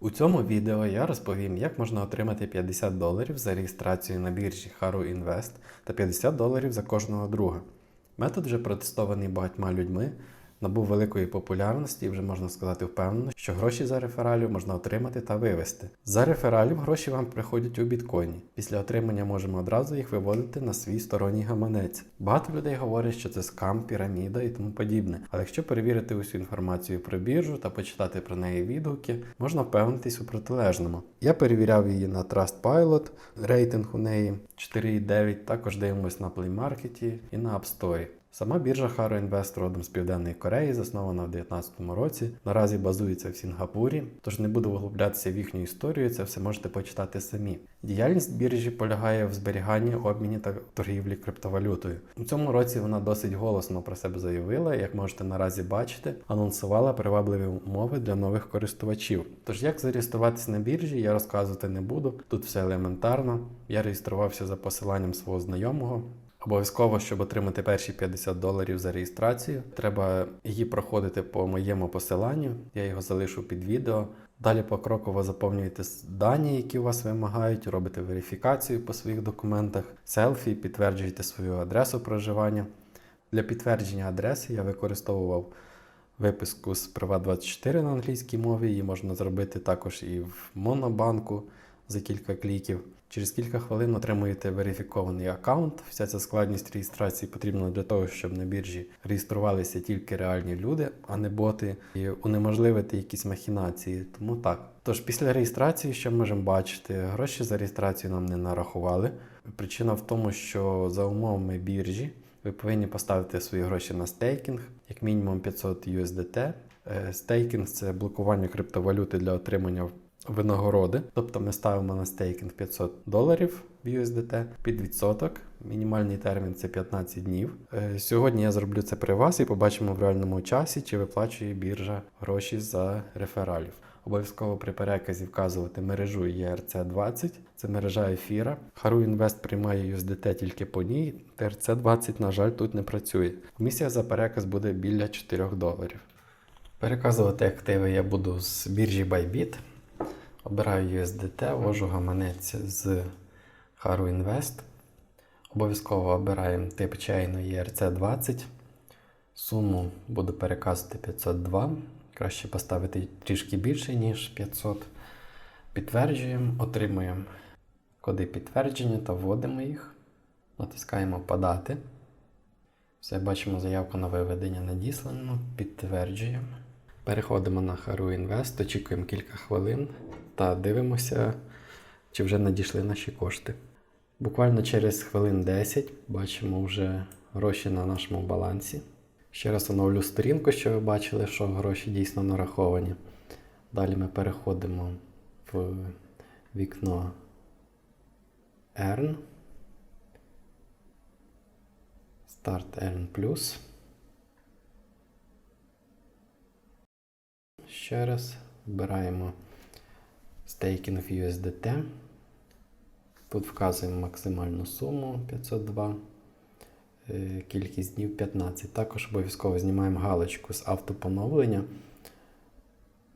У цьому відео я розповім, як можна отримати 50 доларів за реєстрацію на біржі Haru Invest та 50 доларів за кожного друга. Метод вже протестований багатьма людьми, набув великої популярності і вже можна сказати впевнено, що гроші за рефералів можна отримати та вивести. За рефералів гроші вам приходять у біткоїні. Після отримання можемо одразу їх виводити на свій сторонній гаманець. Багато людей говорять, що це скам, піраміда і тому подібне. Але якщо перевірити усю інформацію про біржу та почитати про неї відгуки, можна впевнитись у протилежному. Я перевіряв її на Trustpilot, рейтинг у неї 4,9, також дивимось на Play Market і на App Store. Сама біржа Haro Invest родом з Південної Кореї, заснована в 2019 році. Наразі базується в Сінгапурі, тож не буду виглублятися в їхню історію, це все можете почитати самі. Діяльність біржі полягає в зберіганні, обміні та торгівлі криптовалютою. У цьому році вона досить голосно про себе заявила, як можете наразі бачити, анонсувала привабливі умови для нових користувачів. Тож як зареєструватися на біржі, я розказувати не буду. Тут все елементарно. Я реєструвався за посиланням свого знайомого. Обов'язково, щоб отримати перші 50 доларів за реєстрацію, треба її проходити по моєму посиланню. Я його залишу під відео. Далі покроково заповнюєте дані, які у вас вимагають, робите верифікацію по своїх документах, селфі, підтверджуєте свою адресу проживання. Для підтвердження адреси я використовував виписку з Privat24 на англійській мові. Її можна зробити також і в Монобанку за кілька кліків. Через кілька хвилин отримуєте верифікований аккаунт. Вся ця складність реєстрації потрібна для того, щоб на біржі реєструвалися тільки реальні люди, а не боти, і унеможливити якісь махінації. Тому так. Тож після реєстрації, що можемо бачити, гроші за реєстрацію нам не нарахували. Причина в тому, що за умовами біржі ви повинні поставити свої гроші на стейкінг, як мінімум 500 USDT. Е, Стейкінг це блокування криптовалюти для отримання винагороди. Тобто ми ставимо на стейкінг 500 доларів в USDT під відсоток. Мінімальний термін це 15 днів. Е, Сьогодні я зроблю це при вас і побачимо в реальному часі, чи виплачує біржа гроші за рефералів. Обов'язково при переказі вказувати мережу ERC20, це мережа ефіра. Haru Invest приймає USDT тільки по ній. TRC20, на жаль, тут не працює. Комісія за переказ буде біля 4 доларів. Переказувати активи я буду з біржі Bybit. Обираю USDT, ввожу гаманець з Haru Invest. Обов'язково обираємо тип чейну ERC20. Суму буду переказувати 502. Краще поставити трішки більше, ніж 500. Підтверджуємо, отримуємо коди підтвердження та вводимо їх. Натискаємо Подати. Все, бачимо заявку на виведення надіслано. Підтверджуємо. Переходимо на Haru Invest, очікуємо кілька хвилин та дивимося, чи вже надійшли наші кошти. Буквально через хвилин 10 бачимо вже гроші на нашому балансі. Ще раз оновлю сторінку, що ви бачили, що гроші дійсно нараховані. Далі ми переходимо в вікно Earn. Start Earn Plus. Ще раз вбираємо Staking USDT. Тут вказуємо максимальну суму 502, е, кількість днів 15. Також обов'язково знімаємо галочку з автопоновлення,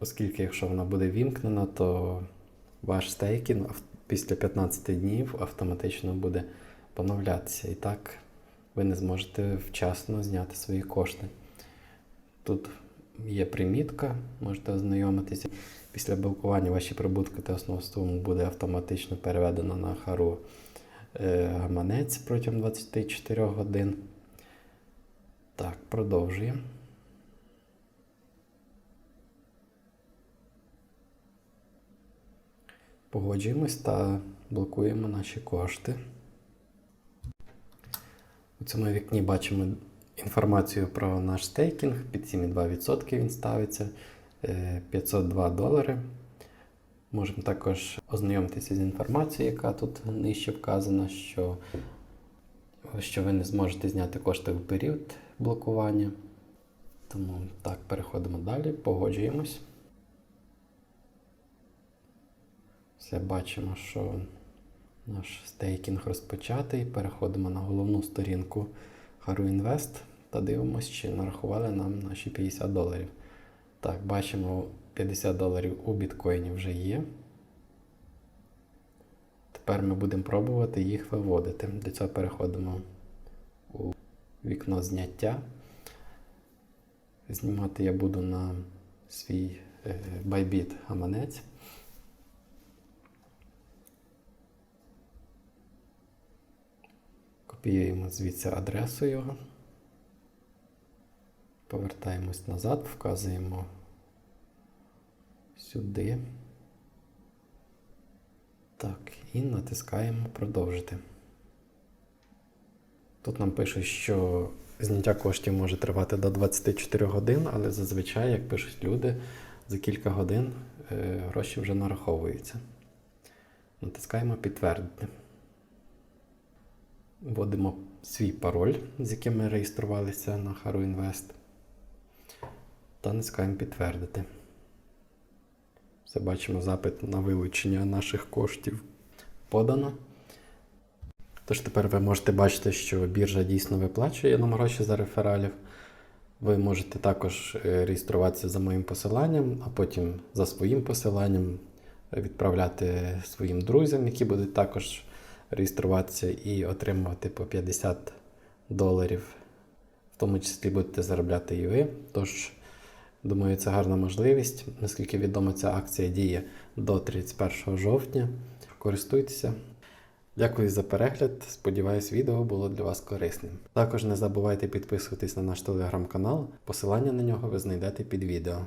оскільки, якщо вона буде вімкнена, то ваш стейкінг після 15 днів автоматично буде поновлятися. І так ви не зможете вчасно зняти свої кошти. Тут є примітка, можете ознайомитися. Після блокування ваші прибутки та основну суму буде автоматично переведено на хару е, гаманець протягом 24 годин. Так, продовжуємо. Погоджуємось та блокуємо наші кошти. У цьому вікні бачимо інформацію про наш стейкінг. Під 7,2% він ставиться. е, 502 долари. Можемо також ознайомитися з інформацією, яка тут нижче вказана, що, що ви не зможете зняти кошти в період блокування. Тому так, переходимо далі, погоджуємось. Все бачимо, що наш стейкінг розпочатий. Переходимо на головну сторінку Invest та дивимося, чи нарахували нам наші 50 доларів. Так, бачимо 50 доларів у біткоїні вже є. Тепер ми будемо пробувати їх виводити. Для цього переходимо у вікно зняття. Знімати я буду на свій е, Bybit гаманець. Копіюємо звідси адресу його. Повертаємось назад, вказуємо сюди. Так, і натискаємо продовжити. Тут нам пишуть, що зняття коштів може тривати до 24 годин, але зазвичай, як пишуть люди, за кілька годин е, гроші вже нараховуються. Натискаємо підтвердити. Вводимо свій пароль, з яким ми реєструвалися на Haru Invest. Та натискаємо підтвердити. Все бачимо запит на вилучення наших коштів подано. Тож тепер ви можете бачити, що біржа дійсно виплачує нам гроші за рефералів. Ви можете також е, реєструватися за моїм посиланням, а потім за своїм посиланням відправляти своїм друзям, які будуть також реєструватися і отримувати по 50 доларів. В тому числі будете заробляти і ви. Тож, думаю, це гарна можливість. Наскільки відомо, ця акція діє до 31 жовтня. Користуйтеся. Дякую за перегляд. Сподіваюсь, відео було для вас корисним. Також не забувайте підписуватись на наш телеграм-канал. Посилання на нього ви знайдете під відео.